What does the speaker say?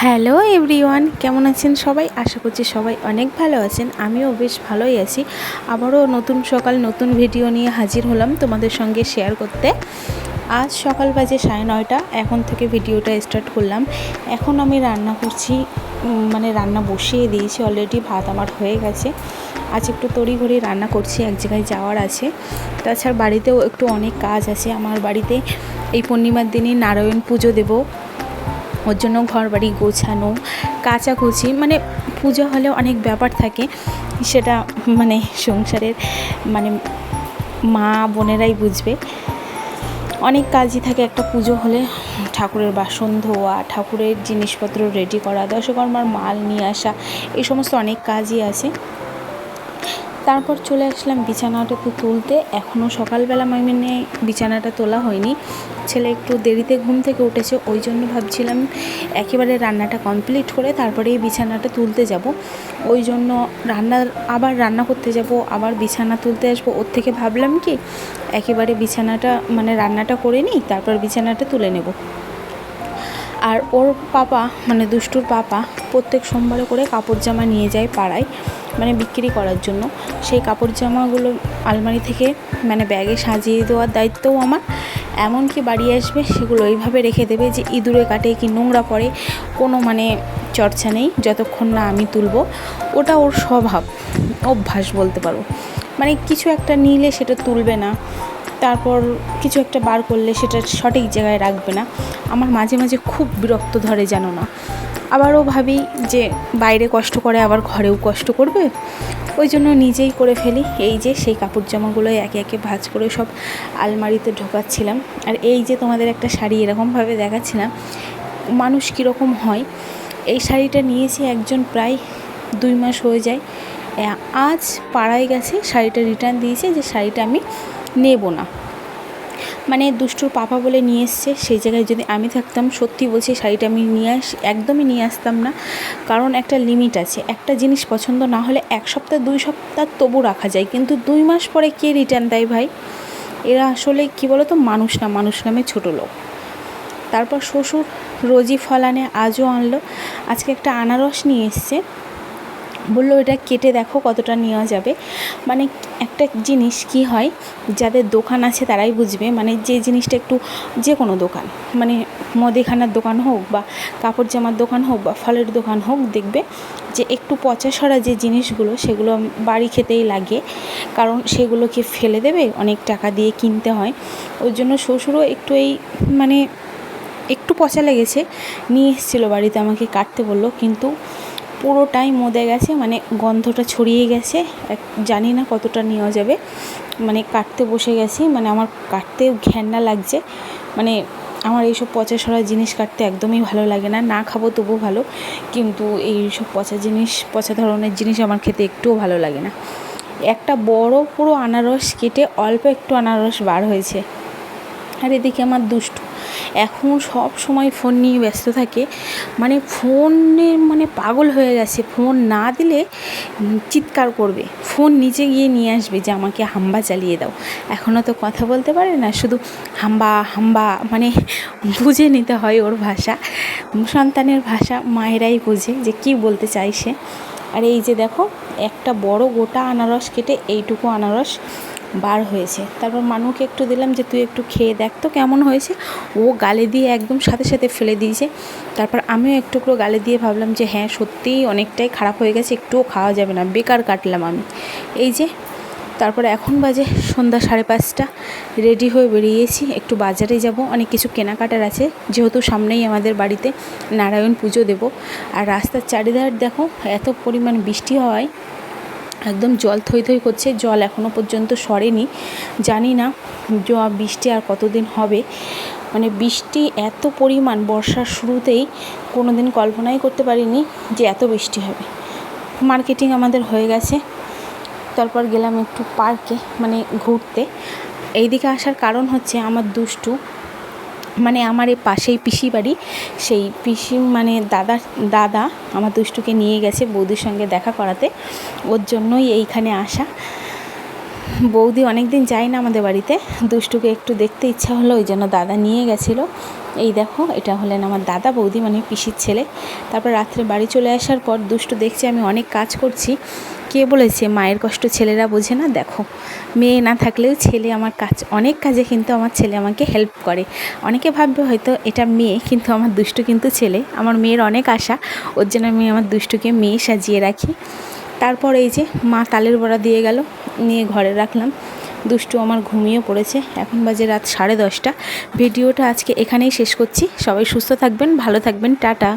Hello everyone, কেমন আছেন সবাই? আশা করছি সবাই অনেক ভালো আছেন। আমিও বেশ ভালোই আছি। আবারও নতুন সকাল, নতুন ভিডিও নিয়ে হাজির হলাম তোমাদের সঙ্গে শেয়ার করতে। আজ সকাল বাজে সাড়ে নয়টা, এখন থেকে ভিডিওটা স্টার্ট করলাম। এখন আমি রান্না করছি মানে রান্না বসিয়ে দিয়েছি অলরেডি ভাত আমার হয়ে গেছে। আজ একটু তড়িঘড়ি রান্না করছি, এক জায়গায় যাওয়ার আছে। তাছাড়া বাড়িতেও একটু অনেক কাজ আছে। আমার বাড়িতে এই পূর্ণিমার দিনে নারায়ণ পুজো দেবো। ওর জন্য ঘর বাড়ি গোছানো, কাচাকুচি মানে পুজো হলে অনেক ব্যাপার থাকে। সেটা মানে সংসারের মানে মা বোনেরাই বুঝবে। অনেক কাজই থাকে, একটা পুজো হলে ঠাকুরের বাসন ধোয়া, ঠাকুরের জিনিসপত্র রেডি করা, দশকর্মার মাল নিয়ে আসা, এই সমস্ত অনেক কাজই আছে। তারপর চলে আসলাম বিছানাটাকে তুলতে। এখনও সকালবেলা মানে বিছানাটা তোলা হয়নি। ছেলে একটু দেরিতে ঘুম থেকে উঠেছে, ওই জন্য ভাবছিলাম একেবারে রান্নাটা কমপ্লিট করে তারপরে এই বিছানাটা তুলতে যাব। ওই জন্য রান্নার আবার রান্না করতে যাব, আবার বিছানা তুলতে আসব। ওর থেকে ভাবলাম কি, একেবারে বিছানাটা মানে রান্নাটা করে নিই, তারপর বিছানাটা তুলে নেব। আর ওর পাপা মানে দুষ্টুর পাপা, প্রত্যেক সোমবারে করে কাপড় জামা নিয়ে যায় পাড়ায়। মানে বিক্রি করার জন্য। সেই কাপড় জামাগুলো আলমারি থেকে মানে ব্যাগে সাজিয়ে দেওয়ার দায়িত্বও আমার। এমনকি বাড়ি আসবে সেগুলো এইভাবে রেখে দেবে যে ইঁদুরে কাটে কি নোংরা পড়ে, কোনো মানে চর্চা নেই, যতক্ষণ না আমি তুলব। ওটা ওর স্বভাব, অভ্যাস বলতে পারো। মানে কিছু একটা নিলে সেটা তুলবে না। তারপর কিছু একটা বার করলে সেটা সঠিক জায়গায় রাখবে না। আমার মাঝে মাঝে খুব বিরক্ত ধরে, জানো না। আবারও ভাবি যে বাইরে কষ্ট করে আবার ঘরেও কষ্ট করবে। ওই জন্য নিজেই করে ফেলি। এই যে সেই কাপড় জামাগুলো একে একে ভাঁজ করে সব আলমারিতে ঢোকাচ্ছিলাম। আর এই যে তোমাদের একটা শাড়ি এরকমভাবে দেখাচ্ছিলাম, মানুষ কীরকম হয়? এই শাড়িটা নিয়েছি একজন প্রায় দুই মাস হয়ে যায়। আজ পাড়ায় গেছে, শাড়িটা রিটার্ন দিয়েছে যে শাড়িটা আমি নেব না। মানে দুষ্টুর পাপা বলে নিয়ে এসছে, সেই জায়গায় যদি আমি থাকতাম, সত্যি বলছি শাড়িটা আমি নিয়ে আস, একদমই নিয়ে আসতাম না। কারণ একটা লিমিট আছে, একটা জিনিস পছন্দ না হলে এক সপ্তাহ, দুই সপ্তাহ তবু রাখা যায়। কিন্তু দুই মাস পরে কে রিটার্ন দেয় ভাই? এরা আসলে কী বলো তো মানুষ না, মানুষ নামে ছোটো লোক। তারপর শ্বশুর রোজই ফল আনে, আজও আনলো। আজকে একটা আনারস নিয়ে এসছে। বলল, এটা কেটে দেখো কতটা নেওয়া যাবে। মানে একটা জিনিস কি হয়, যাদের দোকান আছে তারাই বুঝবে। মানে যে জিনিসটা একটু যে কোনো দোকান মানে মুদিখানার দোকান হোক বা কাপড় জামার দোকান হোক বা ফলের দোকান হোক, দেখবে যে একটু পচা সরা যে জিনিসগুলো, সেগুলো বাড়ি খেতেই লাগে। কারণ সেগুলোকে ফেলে দেবে, অনেক টাকা দিয়ে কিনতে হয়। ওর জন্য শ্বশুরও একটু এই মানে একটু পচা লেগেছে। নিয়ে এসেছিল বাড়িতে আমাকে কাটতে বলল, কিন্তু পুরোটাই মদে গেছে মানে গন্ধটা ছড়িয়ে গেছে। এক, জানি না কতটা নেওয়া যাবে। মানে কাটতে বসে গেছি মানে আমার কাটতে ঘেন্না লাগছে। মানে আমার এইসব পচা সরা জিনিস কাটতে একদমই ভালো লাগে না। না খাব তবু ভালো, কিন্তু এই সব পচা জিনিস, পচা ধরনের জিনিস আমার খেতে একটুও ভালো লাগে না। একটা বড় পুরো আনারস কেটে অল্প একটু আনারস বার হয়েছে। আর এদিকে আমার দুষ্টু। এখন সব সময় ফোন নিয়ে ব্যস্ত থাকে। মানে ফোনে মানে পাগল হয়ে গেছে। ফোন না দিলে চিৎকার করবে। ফোন নিচে গিয়ে নিয়ে আসবে যে, আমাকে হাম্বা চালিয়ে দাও। এখনও তো কথা বলতে পারে না, শুধু হাম্বা হাম্বা মানে বুঝে নিতে হয় ওর ভাষা। সন্তানের ভাষা মায়েরাই বোঝে যে কী বলতে চাইছে আর এই যে দেখো, একটা বড় গোটা আনারস কেটে এইটুকু আনারস বার হয়েছে। তারপর মানুকে একটু দিলাম যে, তুই একটু খেয়ে দেখ তো কেমন হয়েছে। ও গালে দিয়ে একদম সাথে সাথে ফেলে দিয়েছে। তারপর আমিও একটু একটু গালে দিয়ে ভাবলাম যে হ্যাঁ সত্যিই অনেকটাই খারাপ হয়ে গেছে, একটুও খাওয়া যাবে না। বেকার কাটলাম আমি। এই যে, তারপরে এখন বাজে সন্ধ্যা সাড়ে পাঁচটা। রেডি হয়ে বেরিয়েছি, একটু বাজারে যাব। অনেক কিছু কেনাকাটার আছে। যেহেতু সামনেই আমাদের বাড়িতে নারায়ণ পুজো দেব। আর রাস্তার চারিধার দেখো, এত পরিমাণ বৃষ্টি হওয়ায় একদম জল থই থই করছে, জল এখনও পর্যন্ত সরেনি, জানি না বৃষ্টি আর কতদিন হবে। মানে বৃষ্টি এত পরিমাণ বর্ষার শুরুতেই কোনো দিন কল্পনাই করতে পারিনি যে এত বৃষ্টি হবে। মার্কেটিং আমাদের হয়ে গেছে, তারপর গেলাম একটু পার্কে মানে ঘুরতে। এইদিকে আসার কারণ হচ্ছে আমার দুষ্টু মানে আমার এই পাশেই পিসি বাড়ি, সেই পিসি মানে দাদা দাদা আমার দুষ্টুকে নিয়ে গেছে বৌদির সঙ্গে দেখা করাতে, ওর জন্যই এইখানে আসা। বৌদি অনেক দিন যায় না আমাদের বাড়িতে, দুষ্টুকে একটু দেখতে ইচ্ছা হলো, ওই জন্য দাদা নিয়ে গেছিল। এই দেখো, এটা হলেন আমার দাদা বৌদি মানে পিসির ছেলে। তারপর রাত্রে বাড়ি চলে আসার পর দুষ্টু দেখছি আমি অনেক কাজ করছি কে বলেছে, মায়ের কষ্ট ছেলেরা বোঝে না? দেখো, মেয়ে না থাকলেও ছেলে আমার কাজ, অনেক কাজে কিন্তু আমার ছেলে আমাকে হেল্প করে। অনেকে ভাববে হয়তো এটা মেয়ে, কিন্তু আমার দুষ্টু কিন্তু ছেলে। আমার মেয়ের অনেক আশা, ওর জন্য আমি আমার দুষ্টুকে মেয়ে সাজিয়ে রাখি। তারপর এই যে মা তালের বড়া দিয়ে গেল, নিয়ে ঘরে রাখলাম। দুষ্টু আমার ঘুমিয়ে পড়েছে। এখন বাজে রাত সাড়ে দশটা। ভিডিওটা আজকে এখানেই শেষ করছি। সবাই সুস্থ থাকবেন, ভালো থাকবেন। টাটা।